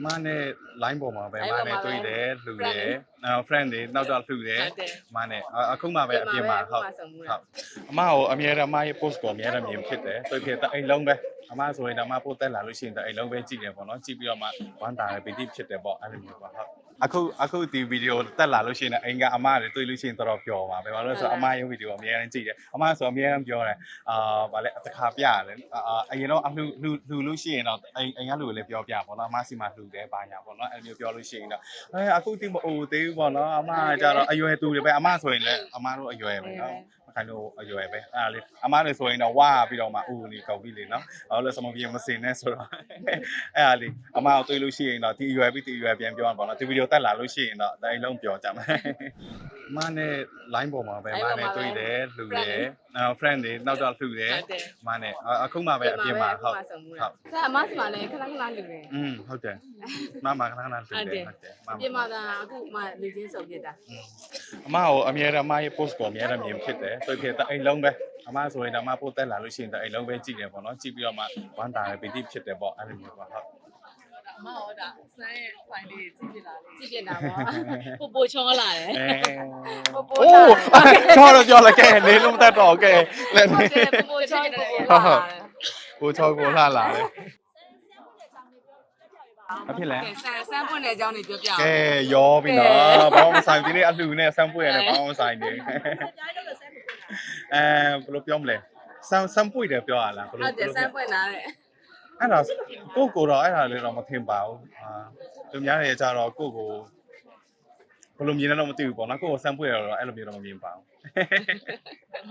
အမနဲ့ line ပေါ်မှာပဲအ line မပေါ်နဲ့မှာပဲတွေ့တယ်လှူတယ် friend နော် friend တွေနောက်တော့လှူတယ်ဟုတ်တယ်အမနဲ့အအခုမှပဲအပြင်မှာဟုတ်ဆုံမှုဟုတာတ်အမကိုအမြဲတမ်းအမရဲ့ post ကိုအမြဲတမ်းမြင်ဖြစ်တယ်တွေ့ဖြစ်တဲ့အိမ်လုံးပဲအမဆိုရင်တော့အမပို့တက်လာလို့ရှိရင်တော့အိမ်လုံးပဲကြည့်တယ်ပေါ့နော်ကြည့်ပြီးတော့မှဝမ်းတာတယ်ပီတိဖြစ်တယ်ပေါ့အဲ့လိုမျိုးပါဟုတ် အခုအခုဒီဗီဒီယိုတက်လာလို့ရှိရင်တော့အိမ်ကအမတွေတွေ့လို့ရှိရင်တော်တော်ပျော်ပါပဲဘာလို့လဲဆိုတော့အမရဲ့ဗီဒီယိုအမြဲတမ်းကြည့်တယ်အမဆိုအမြဲတမ်းပြောတယ်အာဗာလဲတစ်ခါပြရတယ်အာအရင်တော့အလှလှလှလို့ရှိရင်တော့အိမ်အိမ်ကလူကိုလည်းပြောပြပေါ့နော်အမစီမှာလှတယ်ပါညာပေါ့နော်အဲ့လိုမျိုးပြောလို့ရှိရင်တော့အဲအခုတိမအိုသေးဘူးပေါ့နော်အမကကြတော့အရွယ်သူတွေပဲအမဆိုရင်လည်းအမတို့အရွယ်ပဲနော် ခိုင်လို့အရွယ်ပဲအဲ့ဒါလေးအမားတွေဆိုရင်တော့ဝါပြီးတော့မှဥနေကောက်ပြီးလေနော်ဘာလို့လဲစမပြေမစင်နဲ့ဆိုတော့အဲ့ဒါလေးအမားကိုတွေးလို့ရှိရင်တော့ဒီအရွယ်ပြီးဒီအရွယ်ပြန်ပြောရမှာပေါ့နော်ဒီဗီဒီယိုတက်လာလို့ရှိရင်တော့တိုင်းလုံးပြောကြမှာအမားနဲ့ line ပေါ်မှာပဲအမားနဲ့တွေ့တယ်လှူတယ်နော် friend တွေနောက်တော့လှူတယ်ဟုတ်တယ်အမားနဲ့အခုမှပဲအပြင်မှာဟုတ်ဆုံမှုဟုတာတ်ဆက်အမစီမှာလည်းခဏခဏလူတယ်อืมဟုတ်တယ်မမခဏခဏလှူတယ်ဟုတ်တယ်မမပြင်မှာသာအခုမှလူချင်းဆုံဖြစ်တာအမကိုအမြဲတမ်းအမရဲ့ post ကိုအမြဲတမ်းမြင်ဖြစ်တယ်တွေ့ဖြစ်တဲ့အိမ်လုံးပဲအမဆိုရင်တော့အမပို့တက်လာလို့ရှိရင်တော့အိမ်လုံးပဲကြည့်တယ်ပေါ့နော်ကြည့်ပြီးတော့မှဝမ်းတာတယ်ပီတိဖြစ်တယ်ပေါ့အဲ့လိုမျိုးပါဟုတ်အမဟောဒါစမ်းရဲ့ file လေးကြည့်ပြလာလေးကြည့်ပြတာပေါ့ပို့ပို့ချောလာတယ်အဲပို့ပို့โอ้ချောတော့ပြောလိုက်ကဲလေးလုံးတက်တော့ကဲလက်ပို့နေတယ်ပို့ပို့ချောပို့ပို့လာတယ်ကိုချောကိုလှလာတယ်အဖြစ်လဲကဲဆန်ဆန်ပွင့်တဲ့အကြောင်းတွေပြောပြအောင်ကဲရောပြီနော်ဘာမှမဆိုင်ဒီနေ့အလှူနဲ့ဆမ်ပွေရတယ်ဘာမှမဆိုင်နေ အဲဘယ်လိုပြောမလဲဆမ်ဆမ်ပွေတယ်ပြောရလားဘယ်လိုဟုတ်တယ်ဆန်ပွင့်လာတဲ့အဲ့ဒါကိုကိုတော့အဲ့ဒါလေးတော့မထင်ပါဘူးအာသူများတွေကြတော့ကိုကိုဘယ်လိုမြင်လဲတော့မသိဘူးပေါ့နော်ကိုကိုဆမ်ပွေရတော့အဲ့လိုမျိုးတော့မမြင်ပါဘူးအ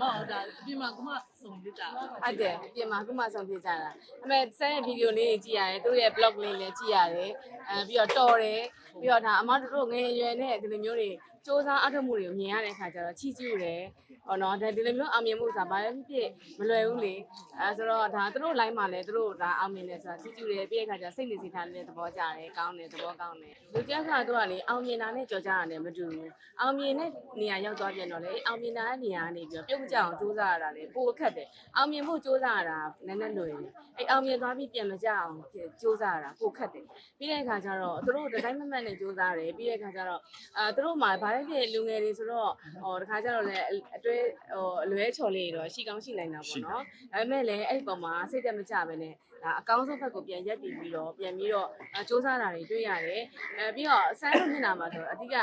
မဟောဒါဒီမှာကမစုံပြတာဟုတ်တယ်ပြင်မှာခုမှဆုံးဖြစ်ကြတာအမေဆန်ရဲ့ဗီဒီယိုလေးကြည့်ရတယ်သူ့ရဲ့ blog လေးလည်းကြည့်ရတယ်အဲပြီးတော့တော်တယ်ပြီးတော့ဒါအမတို့တို့ငယ်ရွယ်နဲ့ဒီလိုမျိုးတွေစူးစမ်းအထောက်မှုတွေကိုမြင်ရတဲ့အခါကျတော့ချီးကျူးတယ်ဟောနော်ဒါဒီလိုမျိုးအောင်မြင်မှုဆိုတာဘာလဲဖြစ်ဖြစ်မလွယ်ဘူးလေအဲဆိုတော့ဒါသူတို့ line မှာလည်းသူတို့ဒါအောင်မြင်တယ်ဆိုတာချီးကျူးတယ်ပြီးတဲ့အခါကျစိတ်နေစိတ်ထားတဲ့သဘောကျတယ်ကောင်းတယ်သဘောကောင်းတယ်လူကျန်းကတော့လေအောင်မြင်တာနဲ့ကြော်ကြတာနဲ့မတူဘူးအောင်မြင်တဲ့နေရာရောက်သွားပြန်တော့လေအောင်မြင်တာတဲ့နေရာကနေပြီးတော့ပြုတ်မကြအောင်စူးစမ်းရတာလေပိုအခက်တယ်အောင်မြင်ဖို့စူးစမ်းရတာနည်းနည်းလွယ်တယ်အဲအောင်မြင်သွားပြီးပြန်မကြအောင်စူးစမ်းရတာပိုခက်တယ်ပြီးတဲ့အခါကျတော့သူတို့ဒီဇိုင်းမမှတ်နဲ့စူးစမ်းတယ်ပြီးတဲ့အခါကျတော့အာသူတို့မှာဘာလဲဖြစ်လူငယ်တွေဆိုတော့ဟောတခါကျတော့လေအတွဲဟိုအလွဲချော်လေးတွေတော့ရှိကောင်းရှိနိုင်တာပေါ့နော်ဒါပေမဲ့လည်းအဲ့ဒီပုံမှာစိတ်သက်မကြပဲနဲ့ဒါအကောင်းဆုံးဘက်ကိုပြန်ရက်တည်ပြီးတော့ပြန်ပြီးတော့စူးစမ်းတာတွေတွေ့ရတယ်အဲပြီးတော့ဆန်းလို့မျက်နှာမှာဆိုတော့အဓိက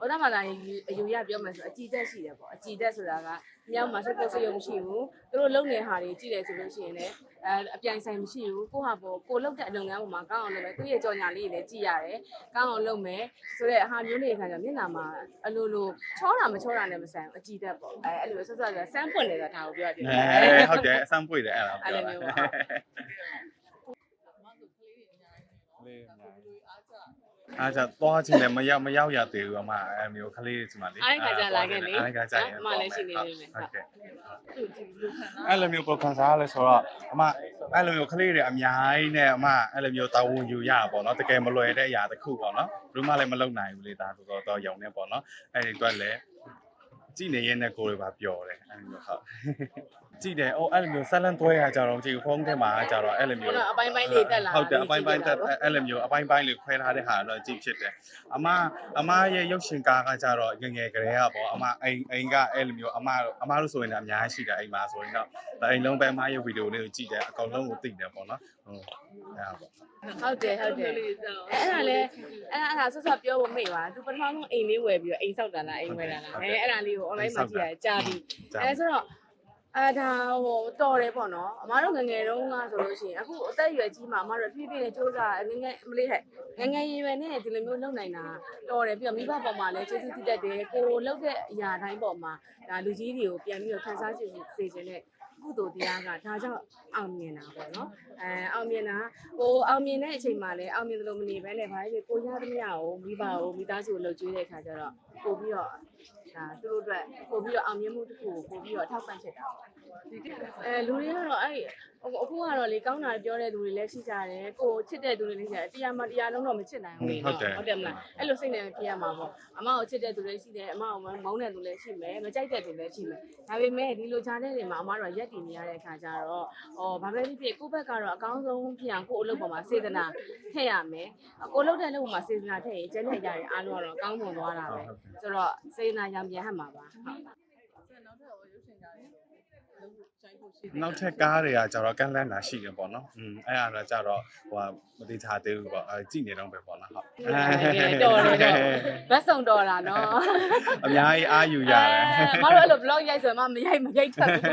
ဘောဓမာသာအယူရပြောမယ်ဆိုအကြည်တက်ရှိတယ်ပေါ့အကြည်တက်ဆိုတာကမြောက်မှာစက်ဖို့စရုံမရှိဘူးသူတို့လုံနေဟာတွေကြည့်တယ်ဆိုလို့ရှိရင်လည်းအဲအပြိုင်ဆိုင်မရှိဘူးကိုဟာပေါ်ကိုလုံတဲ့အလုပ်ငန်းပေါ်မှာကောင်းအောင်လုပ်မယ်သူရဲ့ကြော်ညာလေးတွေလည်းကြည့်ရတယ်ကောင်းအောင်လုပ်မယ်ဆိုတော့အဟာမျိုးလေးခါကျမျက်နှာမှာအလိုလိုချောတာမချောတာနဲ့မဆိုင်ဘူးအကြည်တက်ပေါ့အဲအဲ့လိုဆက်ဆက်ဆန်းပွင့်နေတာဒါကိုပြောရတယ်အဲဟုတ်တယ်အဆမ်ပွေတယ်အဲ့ဒါအဲ့လိုပြောမျိုးတာ ပါ အမဆိုကလေးတွေအများကြီးနော် လေးအများကြီး လူအားကြ အားကြသွားချင်းလည်းမရောက်မရောက်ရသေးဘူးအမအဲ့မျိုးကလေးတွေဒီမှာလေအားခါကြလာခဲ့လေအားခါကြရင်အမလည်းရှိနေနေမယ်ဟုတ်ကဲ့သူကြည့်လို့ခံတာအဲ့လိုမျိုးပုံခံစားရလဲဆိုတော့အမအဲ့လိုမျိုးကလေးတွေအများကြီးနဲ့အမအဲ့လိုမျိုးတာဝန်ယူရတာပေါ့နော်တကယ်မလွယ်တဲ့အရာတစ်ခုပေါ့နော်ဘူးမှလည်းမလုပ်နိုင်ဘူးလေဒါဆိုတော့တော့ယုံနေပေါ့နော်အဲ့ဒီအတွက်လည်းကြည့်နေရင်လည်းကိုယ်တွေပါပျော်တယ်အဲ့လိုမျိုးဟုတ် ကြည့်တယ်အိုးအဲ့လိုမျိုးဆက်လန်တွဲရကြတော့ကြည့်ဖုန်းထဲမှာကြတော့အဲ့လိုဟိုမျိုးတော့အပိုင်းပိုင်းလေးတက်လာဟုတ်တယ်အပိုင်းပိုင်းတက်အဲ့လိုမျိုးအပိုင်းပိုင်းလေးခွဲထားတဲ့ဟာတော့ကြည့်ဖြစ်တယ်အမအမရဲ့ရုပ်ရှင်ကားကကြတော့ငယ်ငယ်ကလေးကပေါ့အမအိမ်အိမ်ကအဲ့လိုမျိုးအမအမတို့ဆိုရင်လည်းအများကြီးရှိတယ်အိမ်မှာဆိုရင်တော့အိမ်လုံးပဲအမရဲ့ဗီဒီယိုလေးကိုကြည့်တယ်အကောင်လုံးကိုသိတယ်ပေါ့နော်ဟုတ်အဲ့ဒါပေါ့ဟုတ်တယ်ဟုတ်တယ်လေးကြောက်အဲ့ဒါလည်းအဲ့အဲ့ဒါဆော့ဆော့ပြောဖို့မိတ်ပါသူပထမဆုံးအိမ်လေးဝယ်ပြီးတော့အိမ်ဆောက်တာလားအိမ်ဝယ်တာလားအဲအဲ့ဒါလေးကို online မှာကြည့်ရတယ်ကြားပြီးအဲဆိုတော့ အဲဒါဟိုတော်တယ်ပေါ့နော်အမားတို့ငငယ်တုန်းကဆိုလို့ရှိရင်အခုအသက်အရွယ်ကြီးမှအမားတို့ဖြည်းဖြည်းနဲ့စူးစမ်းငငယ်မလေးဟဲ့ငငယ်ရွယ်နဲ့ဒီလိုမျိုးလုပ်နိုင်တာတော်တယ်ပြီးတော့မိဘပေါ်မှာလည်းကျေးဇူးတည်တတ်တယ်ကိုလုပ်တဲ့အရာတိုင်းပေါ်မှာဒါလူကြီးတွေကိုပြန်ပြီးတော့ခန်းစားကြည့်စေခြင်းနဲ့ ကုသိုလ်တရားကဒါကြောင့်အောင်မြင်တာပေါ့နော်အဲအောင်မြင်တာကိုအောင်မြင်တဲ့အချိန်မှာလည်းအောင်မြင်သလိုမနေဘဲနဲ့ဘာဖြစ်ကိုရသမျှကိုမိဘကိုမိသားစုကိုလှုပ်ကြွေးတဲ့အခါကျတော့ပို့ပြီးတော့ဒါသူတို့အတွက်ပို့ပြီးတော့အောင်မြင်မှုတစ်ခုကိုပို့ပြီးတော့ထောက်ပံ့ဖြစ်တာပေါ့ဒီကိစ္စ အဲလူတွေကတော့အဲ့အခုအခုကတော့လေကောင်းတာပြောတဲ့သူတွေလည်းရှိကြတယ်ကိုချစ်တဲ့သူတွေလည်းရှိတယ်တရားမှတရားလုံးတော့မချစ်နိုင်ဘူးလေနော်ဟုတ်တယ်မလားအဲ့လိုစိတ်နဲ့ဖြစ်ရမှာပေါ့အမကိုချစ်တဲ့သူတွေရှိတယ်အမကိုမုန်းတဲ့သူလည်းရှိမယ်မကြိုက်တဲ့သူလည်းရှိမယ်ဒါပေမဲ့ဒီလိုခြားတဲ့နေမှာအမတို့ကရက်တည်နေရတဲ့အခါကျတော့ဟောဘာပဲဖြစ်ဖြစ်ကိုယ့်ဘက်ကတော့အကောင်းဆုံးဖြစ်အောင်ကိုယ့်အလုပ်ပေါ်မှာစေတနာထည့်ရမယ်ကိုလုပ်တဲ့အလုပ်ပေါ်မှာစေတနာထည့်ရင်ကျန်တဲ့ຢာတွေအားလုံးကတော့ကောင်းမွန်သွားတာပဲဆိုတော့စေတနာရောင်ပြန်ဟတ်မှာပါဟုတ် နောက်ထပ်ကားတွေကကျတော့ကန့်လန့်တာရှိတယ်ပေါ့နော်อืมအဲ့ဒါတော့ကျတော့ဟိုကမတိထားသေးဘူးပေါ့အဲကြည့်နေတော့ပဲပေါ့နော်ဟုတ်တော်တယ်တော့ဘတ်စုံတော်တာနော်အများကြီးအားယူရတယ်မတို့အဲ့လို blog ရိုက်ဆိုမှမရိုက်မရိုက်ထက်ဘူး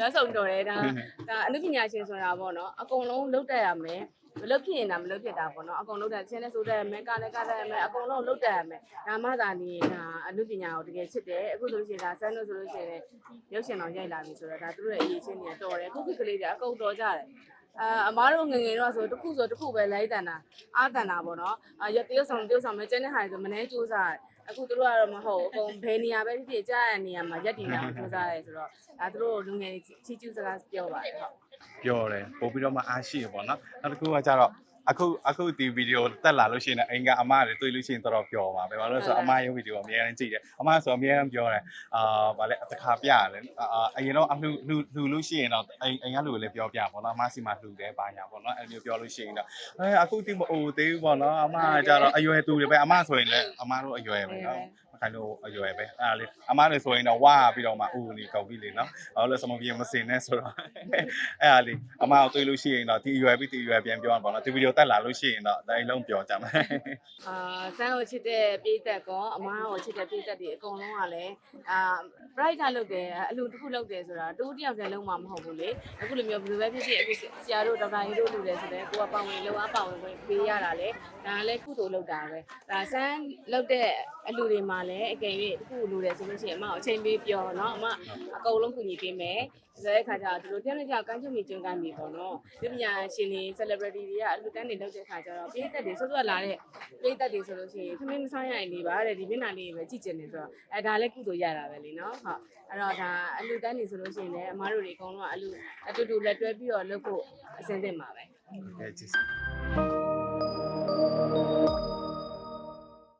ဘတ်စုံတော်တယ်ဒါဒါအနုပညာရှင်ဆိုတာပေါ့နော်အကုန်လုံးလုတ်တက်ရမယ် မလုတ်ဖြစ်ရင်ဒါမလုတ်ဖြစ်တာပေါ့နော်အကုန်လုတ်တက်ချင်းနဲ့ဆိုတက်ရမယ်ကားနဲ့ကားတက်ရမယ်အကုန်လုံးလုတ်တက်ရမယ်ဒါမှသာနေဒါအနုပညာကိုတကယ်ချစ်တယ်အခုဆိုလို့ရှိရင်ဒါဆန်းလို့ဆိုလို့ရှိရင်ရုပ်ရှင်တော်ရိုက်လာပြီဆိုတော့ဒါသူတို့ရဲ့အရေးချင်းတွေတော်တယ်ခုခေတ်ကလေးတွေအကုန်တော်ကြတယ်အာအမားတို့ငယ်ငယ်တော့ဆိုတစ်ခုဆိုတစ်ခုပဲလိုက်တန်တာအာတန်တာပေါ့နော်အာရတရုပ်ဆောင်တရုပ်ဆောင်ပဲကျန်တဲ့ဟာတွေဆိုမနှဲစူးစားတယ် အခုတို့ကတော့မဟုတ်အကုန်ဘယ်နေရာပဲဖြစ်ဖြစ်ကြားရတဲ့နေရာမှာရက်တည်နေအောင်စူးစားရဲဆိုတော့ဒါတို့လူငယ်ချီချူးစကားပြောပါတယ်ဟုတ် ပြောတယ်ပို့ပြီးတော့မှအားရှိရပေါ့နော်နောက်တစ်ခုကကျတော့ အခုအခုဒီဗီဒီယိုတက်လာလို့ရှိရင်လည်းအိမ်ကအမတွေတွေ့လို့ရှိရင်တော်တော်ပျော်ပါပဲဘာလို့လဲဆိုတော့အမရုပ်ဗီဒီယိုအများကြီးကြည့်တယ်အမဆိုအများကြီးပြောတယ်အာဗာလဲတစ်ခါပြရတယ်အာအရင်တော့အလှလှလှလို့ရှိရင်တော့အိမ်အိမ်ကလူကိုလည်းပြောပြပေါ့နော်အမစီမှာလှတယ်ပါညာပေါ့နော်အဲ့လိုပြောလို့ရှိရင်တော့အဲအခုတိမအိုသေးဘူးပေါ့နော်အမကကျတော့အရွယ်သူတွေပဲအမဆိုရင်လည်းအမတို့အရွယ်ပဲနော် ခိုင်လို့အရွယ်ပဲအဲ့ဒါလေးအမားလည်းဆိုရင်တော့ဝါပြီးတော့မှဥနေကောက်ပြီးလေနော်ဘာလို့လဲစမပြေမစင်နဲ့ဆိုတော့အဲ့ဒါလေးအမားကိုတွေးလို့ရှိရင်တော့ဒီအရွယ်ပြီးဒီအရွယ်ပြန်ပြောရမှာပေါ့နော်ဒီဗီဒီယိုတက်လာလို့ရှိရင်တော့တိုင်းလုံးပြောကြမှာအာဆန်းကိုချစ်တဲ့ပြည်သက်ကောအမားကိုချစ်တဲ့ပြည်သက်တွေအကုန်လုံးကလည်းအာ brighter လုပ်တယ်အလူတစ်ခုလုပ်တယ်ဆိုတာတူတယောက်တည်းလုံးမှာမဟုတ်ဘူးလေအခုလိုမျိုးဘယ်လိုပဲဖြစ်ဖြစ်အခုဆရာတို့ဒေါက်တာကြီးတို့လူတယ်ဆိုတော့ကိုကပါဝင်လောအားပါဝင်ဝင်ပေးရတာလေဒါလည်းကုသိုလ်လုပ်တာပဲဒါဆန်းလုပ်တဲ့ အလူတွေမှာလည်းအကယ်၍တစ်ခုလူတယ်ဆိုလို့ရှိရင်အမကိုအချိန်ပေးပြောเนาะအမအကုန်လုံးကူညီပေးမယ်ဆိုတဲ့အခါကျတော့ဒီလိုတရားနဲ့ကြောက်ကန်းချုပ်မိကျွန်းကန်းမိပေါ့နော်ဒီပညာရှင်တွေ celebrity တွေကအလူတန်းတွေလုပ်တဲ့အခါကျတော့ပြည်သက်တွေဆွတ်ဆွတ်လာတဲ့ပြည်သက်တွေဆိုလို့ရှိရင်သမင်းမဆိုင်ရရင်နေပါတဲ့ဒီမျက်နှာလေးပဲကြည့်ကျင်နေဆိုတော့အဲဒါလည်းကုသိုလ်ရတာပဲလीနော်ဟုတ်အဲ့တော့ဒါအလူတန်းတွေဆိုလို့ရှိရင်လည်းအမားတို့တွေအကုန်လုံးကအလူအတူတူလက်တွဲပြီးတော့လုပ်ဖို့အဆင်သင့်ပါပဲ အဲကြည့်